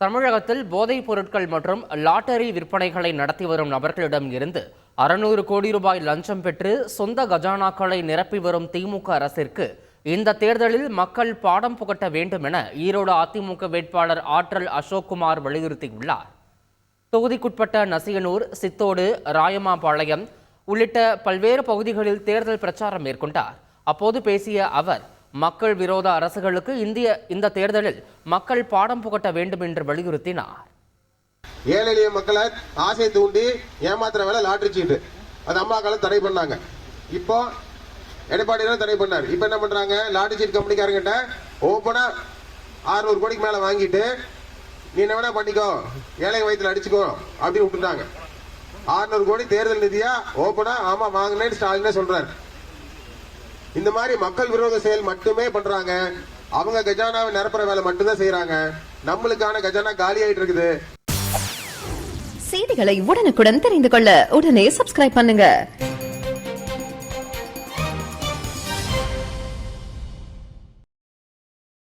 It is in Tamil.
தமிழகத்தில் போதைப் பொருட்கள் மற்றும் லாட்டரி விற்பனைகளை நடத்தி வரும் நபர்களிடம் இருந்து அறுநூறு கோடி ரூபாய் லஞ்சம் பெற்று சொந்த கஜானாக்களை நிரப்பி வரும் திமுக அரசிற்கு இந்த தேர்தலில் மக்கள் பாடம் புகட்ட வேண்டும் என ஈரோடு அதிமுக வேட்பாளர் ஆற்றல் அசோக்குமார் வலியுறுத்தியுள்ளார். தொகுதிக்குட்பட்ட நசியனூர் சித்தோடு ராயமாபாளையம் உள்ளிட்ட பல்வேறு பகுதிகளில் தேர்தல் பிரச்சாரம் மேற்கொண்டார். அப்போது பேசிய அவர் மக்கள் விரோத அரசுகளுக்கு இந்திய இந்த தேர்தலில் மக்கள் பாடம் புகட்ட வேண்டும் என்று வலியுறுத்தினார். ஏழை எளிய மக்களை ஆசை தூண்டி ஏமாத்துற வேலை லாட்ரி சீட்டு. அது அம்மா காலம் தடை பண்ணாங்க. இப்போ எடப்பாடியெல்லாம் தடை பண்ணார். இப்போ என்ன பண்ணுறாங்க லாட்ரி சீட் கம்பெனிக்காரங்கிட்ட ஓப்பனாக ஆறுநூறு கோடிக்கு மேலே வாங்கிட்டு நீ என்ன வேணா பண்ணிக்கோ. ஏழை வயிற்றுல அடிச்சுக்கோ. அப்படின்னு விட்டுட்டாங்க. 600 கோடி தேர்தல் நிதியா ஓப்பனா ஆமா வாங்கினேன்னு ஸ்டாலினே சொல்றாரு. இந்த மாதிரி மக்கள் விரோத செயல் மட்டுமே பண்றாங்க. அவங்க கஜானாவை நிரப்புற வேலை மட்டும்தான் செய்யறாங்க நம்மளுக்கான கஜானா காலி ஆயிட்டு இருக்குது. செய்திகளை உடனுக்குடன் தெரிந்து கொள்ள உடனே சப்ஸ்கிரைப் பண்ணுங்க.